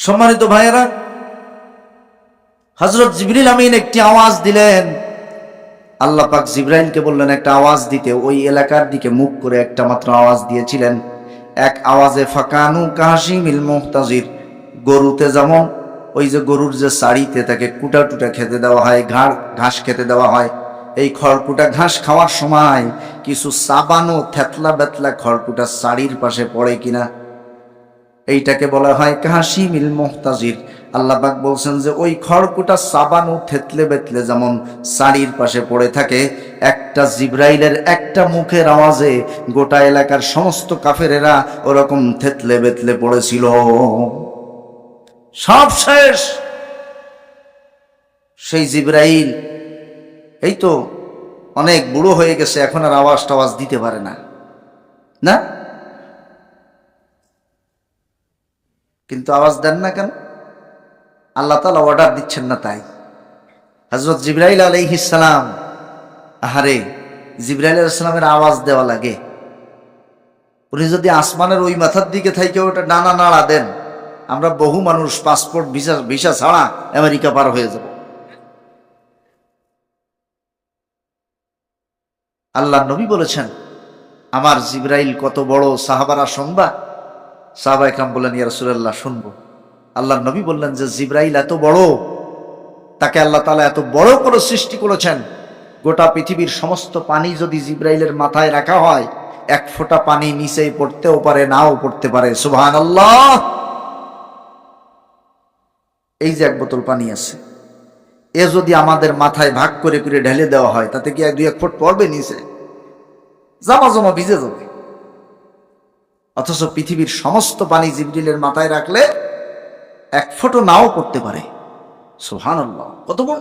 সম্মানিত ভাইয়েরা হজরত জিবরিল আমিন একটি আওয়াজ দিলেন। আল্লাহ পাক জিব্রাইলকে বললেন, একটা আওয়াজ দিতে। ওই এলাকার দিকে মুখ করে একটা মাত্র আওয়াজ দিয়েছিলেন। এক আওয়াজে, ফাকানু কাহাসিমিল মুহতাজির, গরুতে যেমন ওই যে গরুর যে শাড়িতে তাকে কুটা টুটা খেতে দেওয়া হয়, ঘাড়, ঘাস খেতে দেওয়া হয়, এই খড়কুটা ঘাস খাওয়ার সময় কিছু সাবানো থেতলা বেতলা খড়কুটা শাড়ির পাশে পড়ে কিনা এইটাকে বলা হয় কাহাসিমিল মোহতাজির। আল্লাহবাক বলছেন যে ওই খড়কুটা সাবানো থেতলে বেতলে যেমন শাড়ির পাশে পড়ে থাকে, একটা জিব্রাইলের একটা মুখের আওয়াজে গোটা এলাকার সমস্ত কাফেরেরা ওরকম থেতলে বেতলে পড়েছিল। সব শেষ। সেই জিব্রাইল এই তো অনেক বুড়ো হয়ে গেছে, এখন আর আওয়াজ টাওয়াজ দিতে পারে না। না? কিন্তু আওয়াজ দেন না কেন? আল্লাহ তালা অর্ডার দিচ্ছেন না তাই। হজরত জিব্রাইল আলাইহিসালাম আহারে, জিব্রাইল আলাইসালামের আওয়াজ দেওয়া লাগে। উনি যদি আসমানের ওই মাথার দিকে থাইকে ওটা ডানা নাড়া দেন, আমরা বহু মানুষ পাসপোর্ট, ভিসা ভিসা ছাড়া আমেরিকা পার হয়ে যাব। আল্লাহ নবী বলেছেন, আমার জিব্রাইল কত বড় সাহাবারা শুনবা? সাহাবা একরাম বললেন, ইয়া রাসূলুল্লাহ, শুনব। আল্লাহ নবী বললেন যে, জিব্রাইল এত বড়, তাকে আল্লাহ তাআলা এত বড় করে সৃষ্টি করেছেন। গোটা পৃথিবীর সমস্ত পানি যদি জিব্রাইলের মাথায় রাখা হয়, এক ফোঁটা পানি নিচেই পড়তেও পারে, নাও পড়তে পারে। সুবহানাল্লাহ! এই যে এক বোতল পানি আছে, এ যদি আমাদের মাথায় ভাগ করে করে ঢেলে দেওয়া হয়, তাতে কি এক দুই এক ফুট পড়বে নিচে? জামা জমা ভিজে যাবে। অথচ পৃথিবীর সমস্ত পানি জিবরিলের মাথায় রাখলে এক ফোঁটো নাও করতে পারে। সুহান কত বড়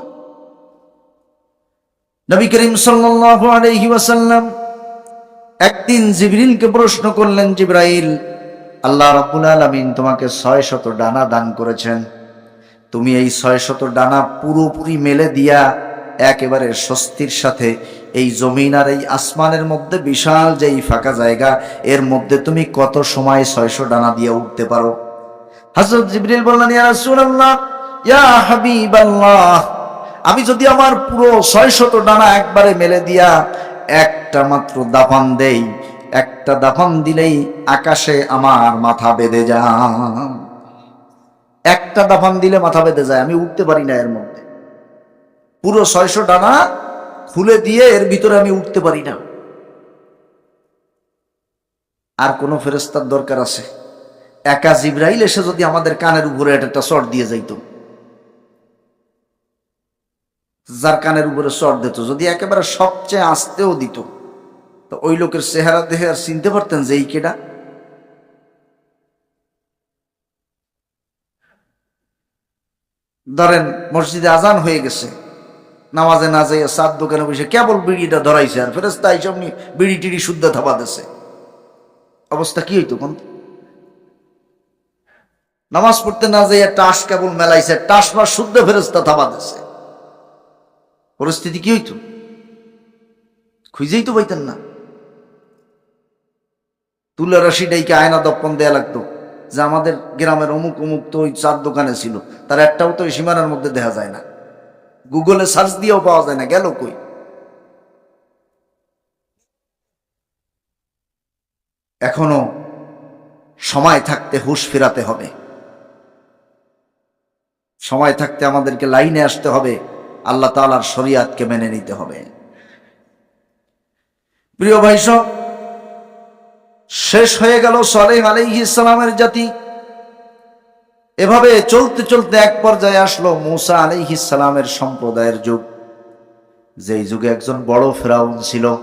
নবী করিম সাল্লাল্লাহু আলাইহি ওয়াসাল্লাম একদিন জিবরিলকে প্রশ্ন করলেন, জিব্রাইল, আল্লাহ রাব্বুল আলামিন তোমাকে ছয় শত ডানা দান করেছেন। তুমি এই ছয় শত ডানা পুরোপুরি মেলে দিয়া একেবারে স্বস্তির সাথে এই জমিন আর এই আসমানের মধ্যে বিশাল যে এই ফাঁকা জায়গা, এর মধ্যে তুমি কত সময় ছয়শো ডানা দিয়ে উঠতে পারো? হজরত জিবরিল বললেন, ইয়া রাসূলুল্লাহ, ইয়া হাবিবাল্লাহ, আমি যদি আমার পুরো ছয় শত ডানা একবারে মেলে দিয়া একটা মাত্র দাফান দেই, একটা দাফান দিলেই আকাশে আমার মাথা বেঁধে যা একটা দাফান দিলে মাথা বেঁধে যায়, আমি উঠতে পারি না এর মধ্যে। পুরো ছয়শো ডানা খুলে দিয়ে এর ভিতরে আমি উঠতে পারি না। আর কোন ফেরস্তার দরকার আছে? একা জিব্রাইল এসে যদি আমাদের কানের উপরে একটা চট দিয়ে যাইতো। যার কানের উপরে চট দিত, যদি একেবারে সবচেয়ে আসতেও দিত, তো ওই লোকের চেহারা দেখে আর চিনতে পারতেন যে এই কেডা। ধরেন, মসজিদে আজান হয়ে গেছে। নামাজে না যাইয়া সাত দোকানে বসে কেবল বিড়িটা ধরাইছে আর ফেরেস্তা এইসব নিয়ে বিড়ি টিড়ি শুদ্ধ থাবা দিছে। অবস্থা কি হইতো কোন? নামাজ পড়তে না যাইয়া টাস কেবল মেলাইছে, টাস বা শুদ্ধ ফেরেস্তা থাবা দিছে। পরিস্থিতি কি হইতো? খুঁজেই তো পাইতেন না। তুলা রশি ডাইকে আয়না দপ্পন দেয়া লাগতো, যে আমাদের গ্রামের অমুক অমুক তো ওই চার দোকানে ছিল, তার একটাও তো সীমানার মধ্যে দেখা যায় না। গুগলে সার্চ দিয়েও পাওয়া যায় না, গেল কই? এখনও সময় থাকতে হুশ ফেরাতে হবে। সময় থাকতে আমাদেরকে লাইনে আসতে হবে, আল্লাহ তালার শরিয়াতকে মেনে নিতে হবে। প্রিয় ভাই সব, শেষ হয়ে গেল সলেহ আলাইহি ইসলামের জাতি। এভাবে চলতে চলতে এক পর্যায়ে আসলো মুসা আলাইহি ইসলামের সম্প্রদায়ের যুগ। যেই যুগে একজন বড় ফেরাউন ছিল।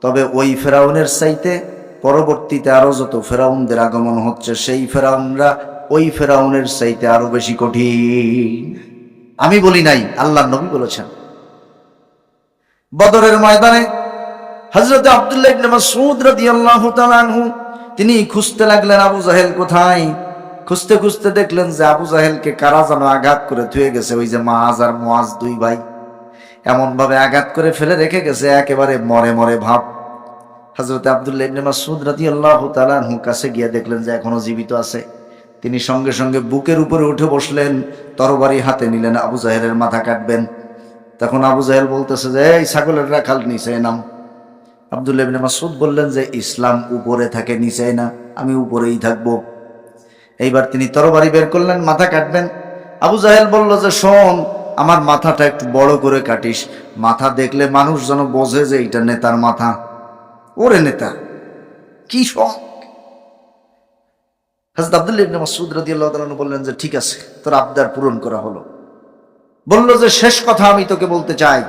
তবে ওই ফেরাউনের চাইতে পরবর্তীতে আরও যত ফেরাউনদের আগমন হচ্ছে, সেই ফেরাউনরা ওই ফেরাউনের চাইতে আরও বেশি কঠিন। আমি বলি নাই, আল্লাহ নবী বলেছেন। বদরের ময়দানে হজরত আবদুল্লাহ তিনি খুঁজতে লাগলেন, আবু জাহেল কোথায়? খুঁজতে খুঁজতে দেখলেন যে আবু জাহেলকে কারা যেন আঘাত করে থুয়ে গেছে, ওই যে মাহাজ আর মোয়াজ দুই ভাই। এমন ভাবে আঘাত করে ফেলে রেখে গেছে, একেবারে মরে মরে ভাব। হজরত আবদুল্লাহ ইবনে মাসউদ রাদিয়াল্লাহু তাআলা আনহু কাছে গিয়ে দেখলেন যে এখনও জীবিত আছে। তিনি সঙ্গে সঙ্গে বুকের উপরে উঠে বসলেন, তরবারি হাতে নিলেন, আবু জাহেলের মাথা কাটবেন। তখন আবু জাহেল বলতেছে যে, এই ছাগলের রাখাল নিচে নাম। আবদুল্লাহ ইবনে মাসুদ বললেন যে, ইসলাম উপরে থাকে, নিচে না, আমি উপরেই থাকব। এইবার তিনি তরবারি বের করলেন, মাথা কাটবেন। আবু জাহেল বলল যে, শোন, আমার মাথাটা একটু বড় করে কাটিস। মাথা দেখলে মানুষ যেন বোঝে যে এইটা নেতার মাথা। ওরে নেতা, কি শখ। হাজরত আব্দুল্লাহ ইবনে মাসুদ রাদিয়াল্লাহু বললেন যে, ঠিক আছে, তোর আবদার পূরণ করা হলো। বলল যে, শেষ কথা আমি তোকে বলতে চাই।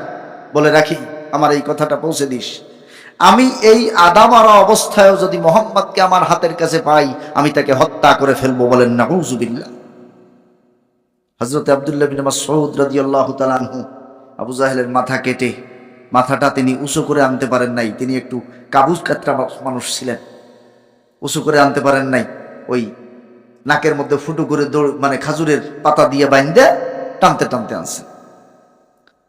বলে রাখি, আমার এই কথাটা পৌঁছে দিস। আমি এই আদামারা অবস্থায়ও যদি মোহাম্মদকে আমার হাতের কাছে পাই, আমি তাকে হত্যা করে ফেলব বলেন না হুজুবিল্লাহ হজরত আবদুল্লাহ বিন মাসউদ রাদিয়াল্লাহু তাআলা আনহু আবু জাহেলের মাথা কেটে, মাথাটা তিনি উঁচু করে আনতে পারেন নাই, তিনি একটু কাবুজ কাতরা মানুষ ছিলেন। উঁচু করে আনতে পারেন নাই, ওই নাকের মধ্যে ফুটো করে দৌড় মানে খাজুরের পাতা দিয়ে বাইন্দে টানতে টানতে আনছেন।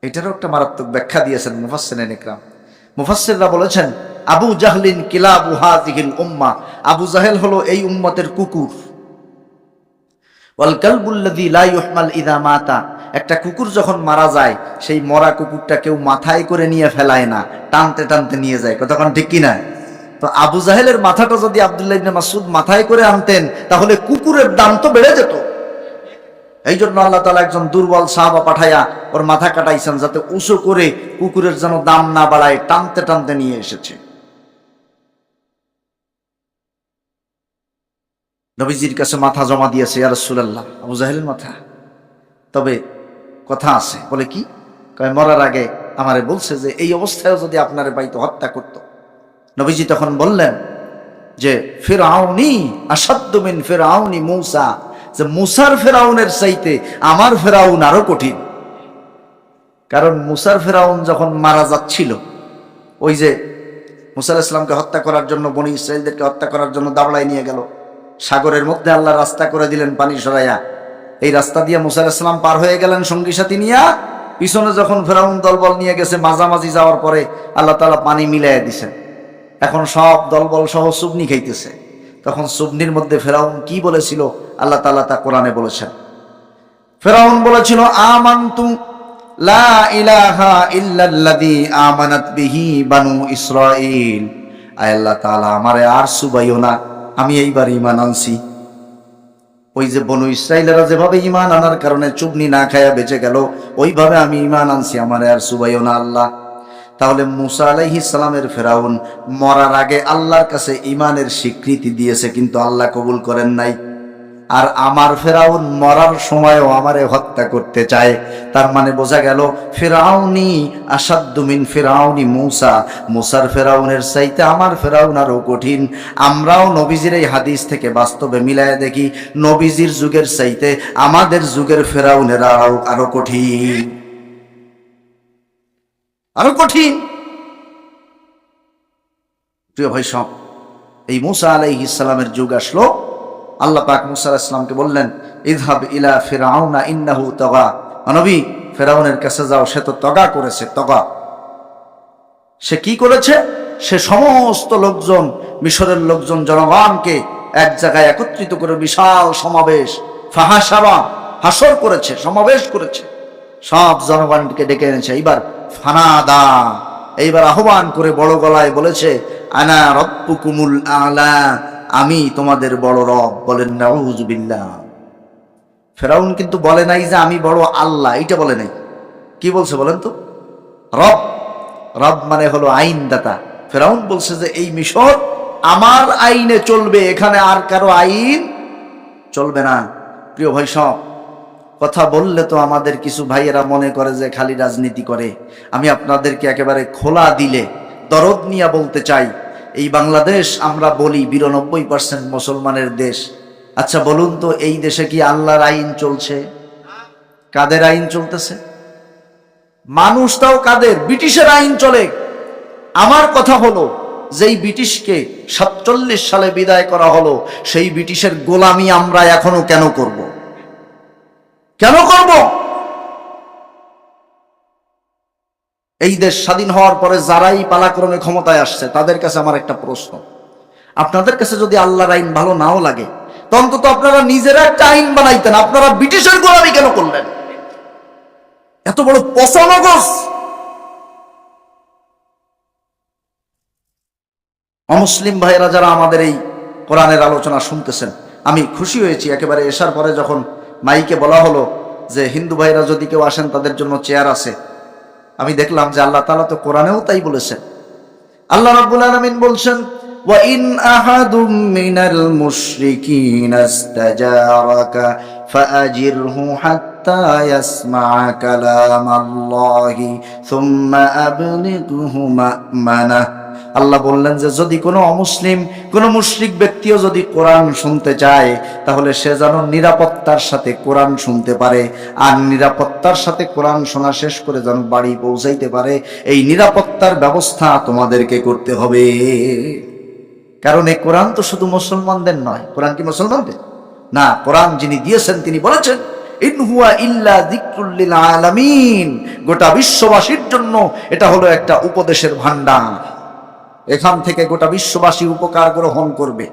এটারও একটা মারাত্মক ব্যাখ্যা দিয়েছেন মুফাসসিন একরাম। মুফাসসিররা বলেছেন, আবু জাহলিন কিলাবু হাযিহিল উম্মাহ আবু জাহেল হলো এই উম্মতের কুকুর। ওয়াল কালবুল্লাযী লা ইউহমাল ইযা মাতা। একটা কুকুর যখন মারা যায়, সেই মরা কুকুরটা কেউ মাথায় করে নিয়ে ফেলায় না, টানতে টানতে নিয়ে যায়। কতক্ষণ ঠিক কিনা? তো আবু জাহেলের মাথাটা যদি আব্দুল্লাহ ইবনে মাসুদ মাথায় করে আনতেন, তাহলে কুকুরের দাম তো বেড়ে যেত। এই জন্য আল্লাহ তালা একজন দুর্বল সাহাবা পাঠাইয়া ওর মাথা কাটাইছেন যাতে উঁচু করে কুকুরের যেন দাম না বাড়ায় টানতে টানতে নিয়ে এসেছে। নবীজির কাছে মাথা জমা দিয়েছে, ইয়া আবু জাহেলের মাথা? তবে কথা আছে, বলে কি? কয়, মরার আগে আমারে বলছে যে এই অবস্থায় যদি আপনারে পাইতো হত্যা করত। নবীজি তখন বললেন যে, ফেরাউনি আসাদ্দমিন ফেরাউনি মৌসা। যে মুসার ফেরাউনের চাইতে আমার ফেরাউন আরও কঠিন। কারণ মুসার ফেরাউন যখন মারা যাচ্ছিল, ওই যে মুসার ইসলামকে হত্যা করার জন্য, বনি ইসরায়েলদেরকে হত্যা করার জন্য দাবড়ায় নিয়ে গেল। সাগরের মধ্যে আল্লাহ রাস্তা করে দিলেন পানি সরাইয়া। এই রাস্তা দিয়ে মুসার ইসলাম পার হয়ে গেলেন সঙ্গী সাথী নিয়া। পিছনে যখন ফেরাউন দলবল নিয়ে গেছে মাঝামাঝি যাওয়ার পরে, আল্লাহ তালা পানি মিলাইয়া দিছেন। এখন সব দলবল সহ সুবনি খাইতেছে। তখন সুবনির মধ্যে ফেরাউন কি বলেছিল? আল্লাহ তালা তা কোরআনে বলেছেন। ফেরাউন বলেছিল আমান্তু লা বানু আর সুবাইও না, আমি আনছি। ওই যে বনু যেভাবে ঈমান আনার কারণে চুবনি না খায়া বেঁচে গেল, ওইভাবে আমি ঈমান আনছি, আমারে আর সুবাইও না আল্লাহ। তাহলে মুসা আলাইহিস সালামের ফেরাউন মরার আগে আল্লাহর কাছে ঈমানের স্বীকৃতি দিয়েছে, কিন্তু আল্লাহ কবুল করেন নাই। আর আমার ফেরাউন মরার সময়ও আমারে হত্যা করতে চায়। তার মানে বোঝা গেল, ফেরাউনি আসাদ্দুমিন ফেরাউনি মূসা। মুসার ফেরাউনের চাইতে আমার ফেরাউন আরও কঠিন। আমরাও নবীজির এই হাদিস থেকে বাস্তবে মিলায় দেখি, নবীজির যুগের চাইতে আমাদের যুগের ফেরাউনের আরও আরও কঠিন। আরও কঠিন। প্রিয় ভাই সব, এই মুসা আলাইহিস সালামের যুগ আসলো। আল্লাহ পাক মুসা ইসলামকে বললেন ইদহাব ইলা ফেরাউনা ইন্নাহু তগা। নবী ফেরাউনের কাছে যাও, সে তো তগা করেছে, তগা। সে কি করেছে? সে সমস্ত লোকজন, মিশরের লোকজন, জনগণকে এক জায়গায় একত্রিত করে বিশাল সমাবেশ ফাহাসাবা হাসর করেছে, সমাবেশ করেছে। সব জনগণকে ডেকে এনেছে। এইবার ফানাদা। এইবার আহ্বান করে বড় গলায় বলেছে, আনা রব্বুকুমুল আলা, আমি তোমাদের বড় রব। বলেন নাউজুবিল্লাহ ফেরাউন কিন্তু বলে নাই যে আমি বড় আল্লাহ এটা বলে নাই। কি বলছে বলেন তো? রব রব মানে হলো আইনদাতা। ফেরাউন বলছে যে, এই মিশর আমার আইনে চলবে, এখানে আর কারও আইন চলবে না। প্রিয় ভাই সব কথা বললে তো আমাদের কিছু ভাইয়েরা মনে করে যে খালি রাজনীতি করে। আমি আপনাদেরকে একেবারে খোলা দিলে, দরদ নিয়ে বলতে চাই, এই বাংলাদেশ আমরা বলি বিরানব্বই পার্সেন্ট মুসলমানের দেশ। আচ্ছা বলুন তো, এই দেশে কি আল্লাহর আইন চলছে? কাদের আইন চলতেছে? মানুষটাও কাদের? ব্রিটিশের আইন চলে। আমার কথা হলো, যেই ব্রিটিশকে সাতচল্লিশ সালে বিদায় করা হলো, সেই ব্রিটিশের গোলামি আমরা এখনও কেন করব? কেন করব? এই দেশ স্বাধীন হওয়ার পরে যারাই পালাক্রমে ক্ষমতায় আসছে, তাদের কাছে আমার একটা প্রশ্ন। আপনাদের কাছে যদি আল্লাহর আইন ভালো নাও লাগে অন্তত আপনারা নিজেরা একটা আইন বানাইতেন। আপনারা ব্রিটিশের গোলামি কেন করলেন? এত বড় পচানগজ অমুসলিম ভাইয়েরা যারা আমাদের এই কোরআনের আলোচনা শুনতেছেন, আমি খুশি হয়েছি। একেবারে এসার পরে যখন মাইকে বলা হলো যে হিন্দু ভাইরা যদি কেউ আসেন তাদের জন্য চেয়ার আছে আমি দেখলাম যে আল্লাহ তালা তো কোরআনেও তাই বলেছেন আল্লাহ রাব্বুল আলামিন বলছেন وإن أحد من المشركين استجارك فأجره حتى يسمع كلام الله ثم أبلغه مأمنه আল্লাহ বললেন যে, যদি কোনো অমুসলিম, কোনো মুশরিক ব্যক্তিও যদি কোরআন শুনতে চায়, তাহলে সে যেন নিরাপত্তার সাথে কোরআন শুনতে পারে। আর নিরাপত্তার সাথে কোরআন শোনা শেষ করে যেন বাড়ি পৌঁছাইতে পারে, এই নিরাপত্তার ব্যবস্থা তোমাদেরকে করতে হবে। কারণ এই কোরআন তো শুধু মুসলমানদের নয়। কোরআন কি মুসলমানদের? না, কোরআন যিনি দিয়েছেন, তিনি বলেছেন গোটা বিশ্ববাসীর জন্য এটা হলো একটা উপদেশের ভান্ডার এখান থেকে গোটা বিশ্ববাসী উপকার গ্রহণ করবে।